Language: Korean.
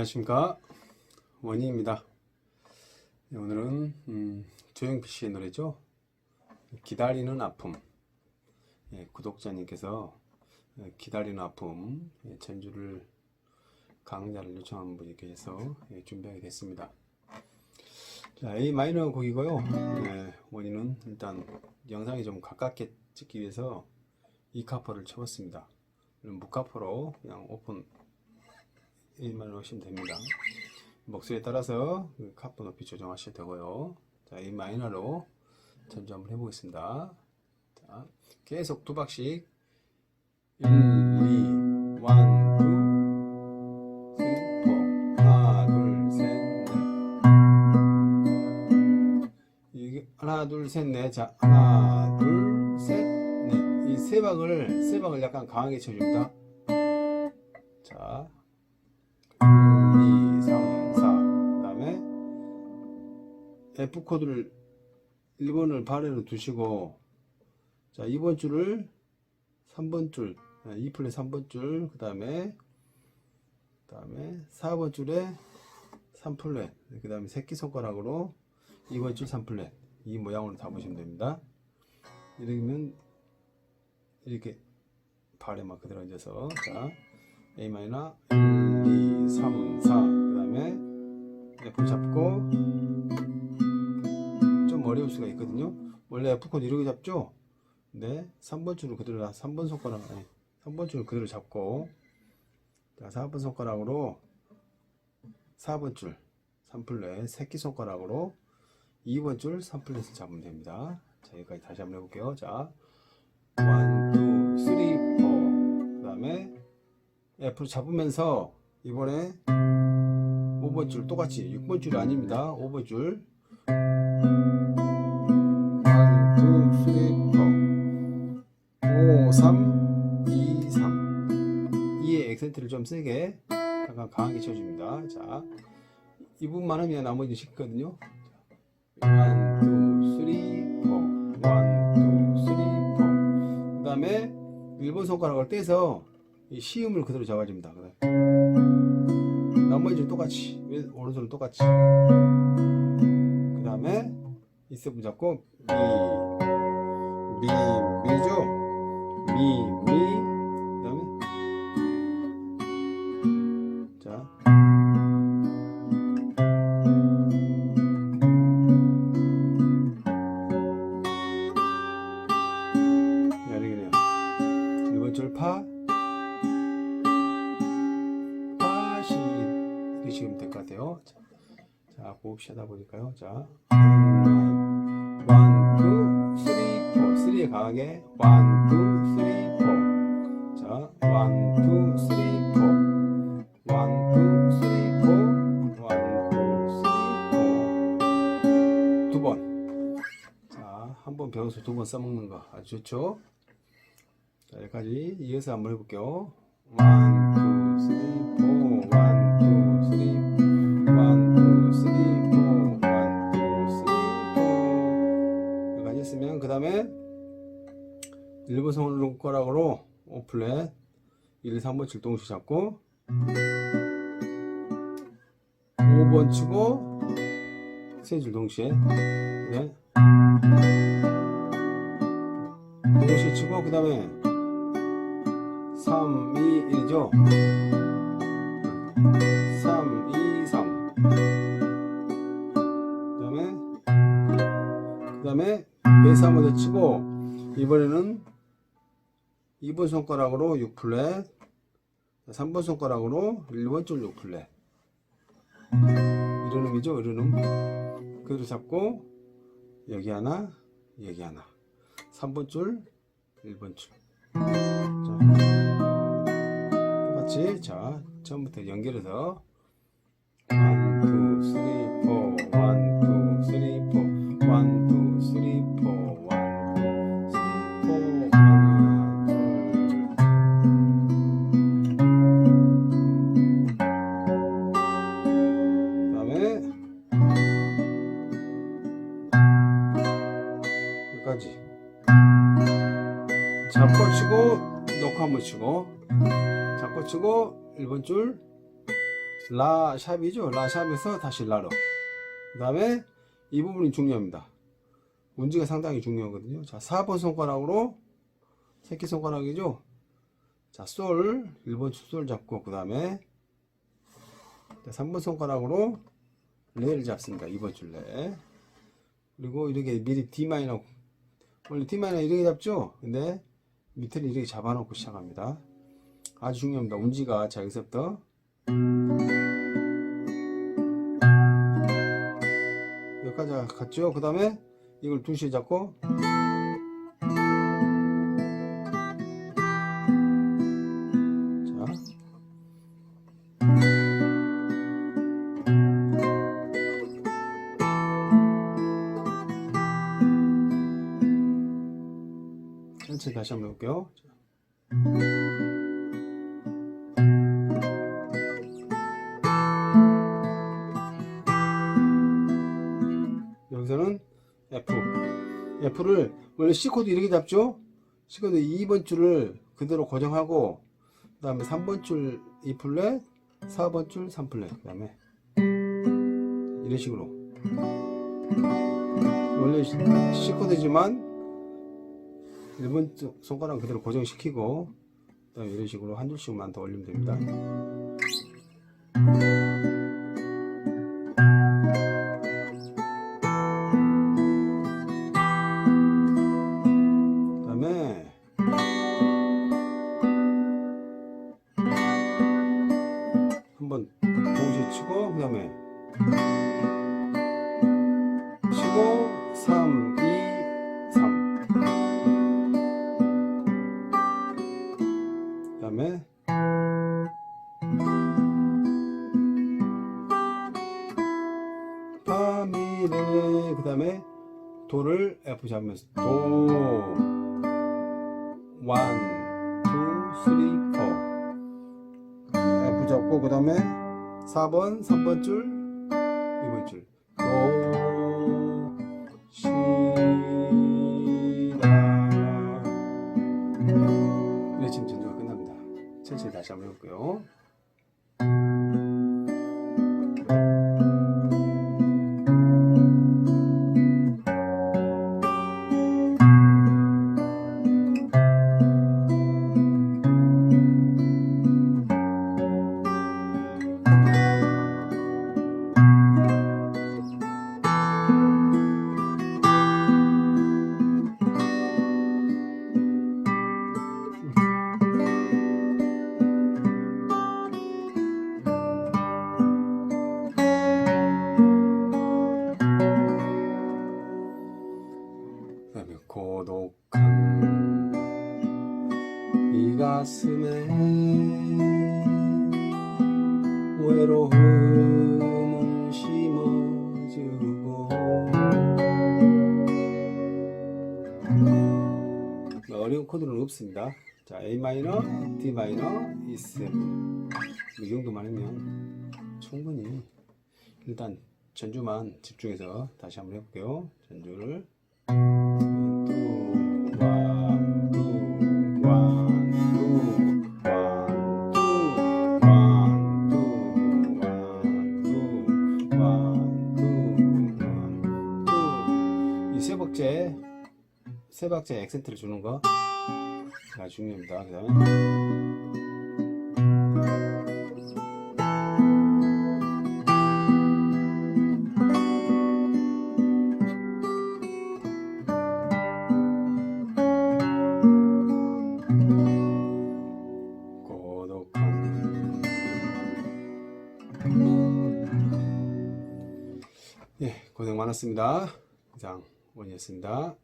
안녕하십니까? 원희입니다. 네, 오늘은 음, 조영필 씨의 노래죠. 기다리는 아픔. 예, 구독자님께서 예, 기다리는 아픔 예, 전주를 강좌를 요청한 분이 계셔서 예, 준비하게 됐습니다. 자 A 마이너 곡이고요. 예, 원희는 일단 영상이 좀 가깝게 찍기 위해서 이 카포를 쳐봤습니다. 무카포로 그냥 오픈 A만 하시면 됩니다. 목소리에 따라서 그 카프 높이 조정하셔도 되고요. 자, A 마이너로 전주 한번 해보겠습니다. 자, 계속 두 박씩 1, 2, 1, 2, 3, 4 하나, 둘, 셋, 넷 이게 하나, 둘, 셋, 넷 자, 하나, 둘, 셋, 넷 이 세 박을 세 박을 약간 강하게 쳐줍니다. 자, 2, 3, 4. 그 다음에 F 코드를 1번을 발에로 두시고 자 2번 줄을 3번 줄 2 플랫 3번 줄 그 다음에 그 다음에 4번 줄에 3 플랫 그 다음에 새끼손가락으로 2번 줄 3 플랫 이 모양으로 잡으시면 됩니다 이러면 이렇게 발에 막 그대로 앉아서 자 A 마이너 1, 2, 3, 4. 그 다음에 F 잡고 좀 어려울 수가 있거든요. 원래 F 코드 이렇게 잡죠? 네. 3번 줄을 그대로 3번 손가락 아니 3번 줄을 그대로 잡고 자 4번 손가락으로 4번 줄 3플랫 새끼 손가락으로 2번 줄 3플랫을 잡으면 됩니다. 자 여기까지 다시 한번 해볼게요. 자 1, 2, 3, 4. 그 다음에 F를 잡으면서 이번에 5번 줄 똑같이 6번 줄이 아닙니다. 5번 줄 1, 2, 3, 4 5, 3, 2, 3 2의 액센트를 좀 세게 약간 강하게 쳐줍니다. 자, 이 부분만 하면 나머지 쉽거든요. 1, 2, 3, 4 1, 2, 3, 4그 다음에 1번 손가락을 떼서 이 시음을 그대로 잡아줍니다. 나머지는 똑같이. 왼- 오른손은 똑같이? 그 다음에 이 세븐 잡고 미, 미, 미죠? 미, 미, 그 자 호흡시 하다 보니까요. 자, 원, 투, 쓰리, 포, 쓰리에 강하게 원, 투, 쓰리, 포. 자, 원, 투, 쓰리, 포. 원, 투, 쓰리, 포. 원, 투, 쓰리, 포. 두 번. 자, 한 번 배워서 두 번 써먹는 거 아주 좋죠? 자, 여기까지 이어서 한번 해볼게요. 1, 2, 다음에 1번 손가락으로 5플랫 1, 2, 3번 칠 동시 잡고 5번 치고 세 줄 동시에 네. 동시에 치고 그 다음에 3, 2, 1이죠? 3, 2, 3 그 다음에 그 다음에 베이스 한 번 더 치고 이번에는 2번 손가락으로 6플랫 3번 손가락으로 1번 줄 6플랫 이런 음이죠 이런 음 그대로 잡고 여기 하나 여기 하나. 3번 줄 1번 줄. 자, 똑같이 자 처음부터 연결해서 1, 2, 3, 치고 놓고 한번 치고 잡고 치고 1번 줄 라 샵이죠. 라 샵에서 다시 라로. 그 다음에 이 부분이 중요합니다. 운지가 상당히 중요하거든요. 자, 4번 손가락으로 새끼 손가락이죠. 자, 솔 1번 솔 잡고 그 다음에 3번 손가락으로 레를 잡습니다. 2번 줄 레. 그리고 이렇게 미리 D 마이너 원래 D 마이너 이렇게 잡죠. 근데 밑에는 이렇게 잡아놓고 시작합니다. 아주 중요합니다. 운지가 자 여기서부터 여기까지 갔죠. 그 다음에 이걸 둥실 잡고 자 천천히 다시 한번 해볼게요. F를 원래 C 코드 이렇게 잡죠? C 코드 2번 줄을 그대로 고정하고 그 다음에 3번 줄 E 플랫, 4번 줄 3 플랫, 그 다음에 이런 식으로 원래 C 코드지만 1번 손가락 그대로 고정시키고 그 다음에 이런 식으로 한 줄씩만 더 올리면 됩니다. 도를 F 잡으면서 도. 원, 투, 쓰리, 포 F 잡고 그 다음에 4번, 3번 줄, 2번 줄. 도, 시, 라. 이렇게 치면 전주가 끝납니다. 천천히 다시 한번 해볼게요 이 가슴에 외로움을 심어주고 어려운 코드는 없습니다. 자 A 마이너, D 마이너, E7 이 정도만 하면 충분히 일단 전주만 집중해서 다시 한번 해볼게요. 전주를 세 박자에 액센트를 주는 거가 중요합니다. 그 다음에 예 고생 많았습니다. 이상 원이었습니다.